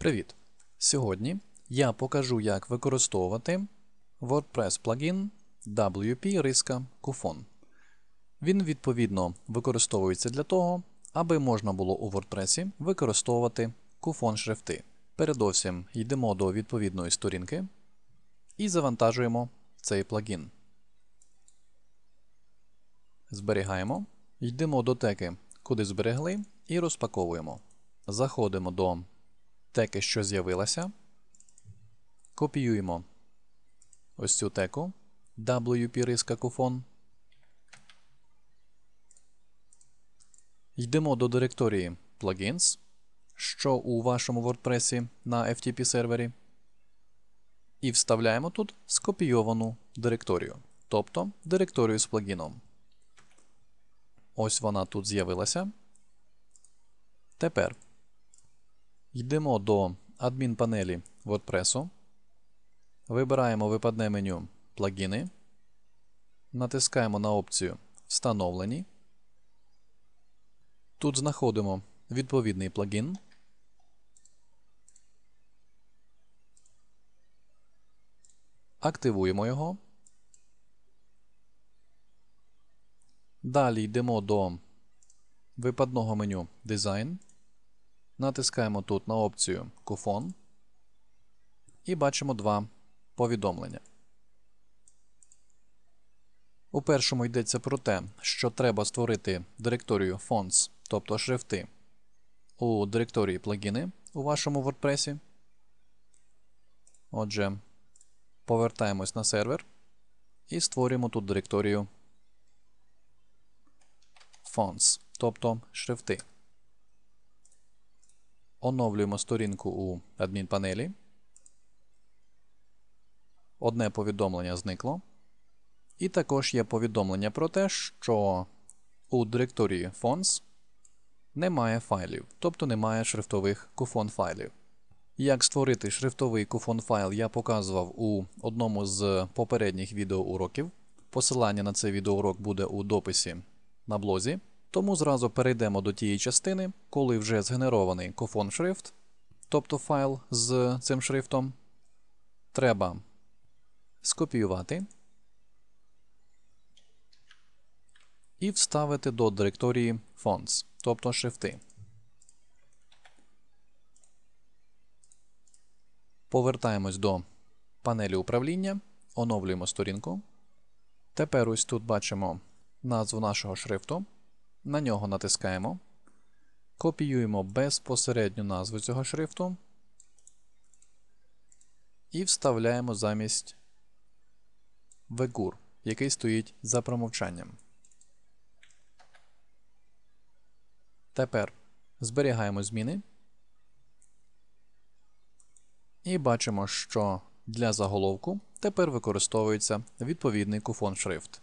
Привіт! Сьогодні я покажу, як використовувати WordPress плагін WP Риска Куфон. Він відповідно використовується для того, аби можна було у WordPress використовувати куфон шрифти. Передовсім йдемо до відповідної сторінки і завантажуємо цей плагін. Зберігаємо, йдемо до теки, куди зберегли, і розпаковуємо. Заходимо до теки, що з'явилася. Копіюємо ось цю теку WP куфон. Йдемо до директорії Plugins, що у вашому WordPress на FTP сервері. І вставляємо тут скопійовану директорію, тобто директорію з плагіном. Ось вона тут з'явилася. Тепер йдемо до адмінпанелі WordPress. Вибираємо випадне меню плагіни. Натискаємо на опцію Встановлені. Тут знаходимо відповідний плагін. Активуємо його. Далі йдемо до випадного меню Design. Натискаємо тут на опцію Куфон і бачимо два повідомлення. У першому йдеться про те, що треба створити директорію Fonts, тобто шрифти, у директорії плагіни у вашому WordPress. Отже, повертаємось на сервер і створюємо тут директорію Fonts, тобто шрифти. Оновлюємо сторінку у адмінпанелі. Одне повідомлення зникло. І також є повідомлення про те, що у директорії Fonts немає файлів, тобто немає шрифтових куфон файлів. Як створити шрифтовий куфон файл, я показував у одному з попередніх відеоуроків. Посилання на цей відеоурок буде у дописі на блозі. Тому зразу перейдемо до тієї частини, коли вже згенерований кофон шрифт, тобто файл з цим шрифтом, треба скопіювати і вставити до директорії Fonts, тобто шрифти. Повертаємось до панелі управління, оновлюємо сторінку. Тепер ось тут бачимо назву нашого шрифту. На нього натискаємо, копіюємо безпосередню назву цього шрифту і вставляємо замість вегур, який стоїть за промовчанням. Тепер зберігаємо зміни і бачимо, що для заголовку тепер використовується відповідний куфон шрифт.